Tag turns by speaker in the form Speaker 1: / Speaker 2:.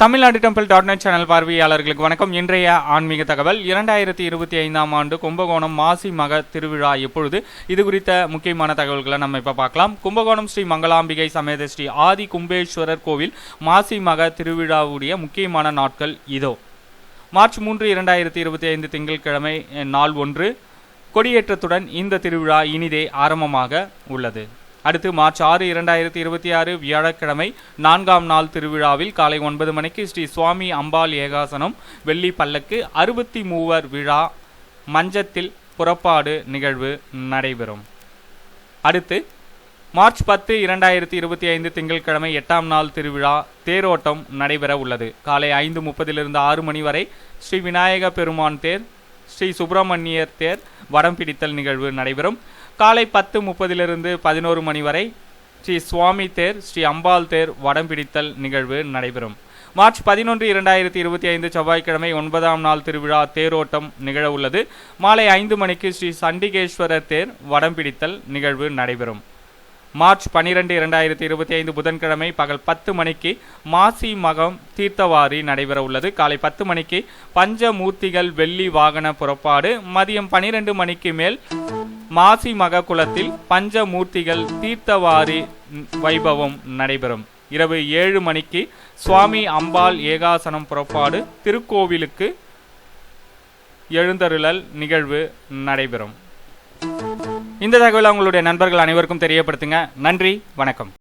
Speaker 1: Tamil Nadu temple dot net channel பார்வையாளர்களுக்கு வணக்கம். இன்றைய ஆன்மீக தகவல் இரண்டாயிரத்தி இருபத்தி ஐந்தாம் ஆண்டு கும்பகோணம் மாசி மக திருவிழா எப்பொழுது? இது குறித்த முக்கியமான தகவல்களை நம்ம இப்போ பார்க்கலாம். கும்பகோணம் ஸ்ரீ மங்களாம்பிகை சமேத ஸ்ரீ ஆதி கும்பேஸ்வரர் கோவில் மாசி மக திருவிழாவுடைய முக்கியமான நாட்கள் இதோ. மார்ச் மூன்று இரண்டாயிரத்தி இருபத்தி ஐந்து திங்கட்கிழமை நாள் ஒன்று. கொடியேற்றத்துடன் இந்த திருவிழா இனிதே ஆரம்பமாக உள்ளது. அடுத்து மார்ச் ஆறு இரண்டாயிரத்தி இருபத்தி ஆறு வியாழக்கிழமை நான்காம் நாள் திருவிழாவில் காலை ஒன்பது மணிக்கு ஸ்ரீ சுவாமி அம்பாள் ஏகாசனம் வெள்ளி பல்லக்கு அறுபத்தி மூவர் விழா மஞ்சத்தில் புறப்பாடு நிகழ்வு நடைபெறும். அடுத்து மார்ச் பத்து இரண்டாயிரத்தி இருபத்தி ஐந்து திங்கட்கிழமை எட்டாம் நாள் திருவிழா தேரோட்டம் நடைபெற உள்ளது. காலை ஐந்து முப்பதிலிருந்து ஆறு மணி வரை ஸ்ரீ விநாயக பெருமான் தேர் ஸ்ரீ சுப்பிரமணியர் தேர் வடம் பிடித்தல் நிகழ்வு நடைபெறும். காலை பத்து முப்பதிலிருந்து பதினோரு மணி வரை ஸ்ரீ சுவாமி தேர் ஸ்ரீ அம்பாள் தேர் வடம் பிடித்தல் நிகழ்வு நடைபெறும். மார்ச் பதினொன்று இரண்டாயிரத்தி இருபத்தி ஐந்து செவ்வாய்க்கிழமை ஒன்பதாம் நாள் திருவிழா தேரோட்டம் நிகழ உள்ளது. மாலை ஐந்து மணிக்கு ஸ்ரீ சண்டிகேஸ்வரர் தேர் வடம் பிடித்தல் நிகழ்வு நடைபெறும். மார்ச் பன்னிரெண்டு இரண்டாயிரத்தி இருபத்தி ஐந்து புதன்கிழமை பகல் பத்து மணிக்கு மாசி மகம் தீர்த்தவாரி நடைபெற உள்ளது. காலை பத்து மணிக்கு பஞ்சமூர்த்திகள் வெள்ளி வாகன புறப்பாடு. மதியம் பனிரெண்டு மணிக்கு மேல் மாசி மக குலத்தில் பஞ்சமூர்த்திகள் தீர்த்தவாரி வைபவம் நடைபெறும். இரவு ஏழு மணிக்கு சுவாமி அம்பாள் ஏகாசனம் புறப்பாடு திருக்கோவிலுக்கு எழுந்தருளல் நிகழ்வு நடைபெறும். இந்த தகவலை உங்களுடைய நண்பர்கள் அனைவருக்கும் தெரியப்படுத்துங்க. நன்றி வணக்கம்.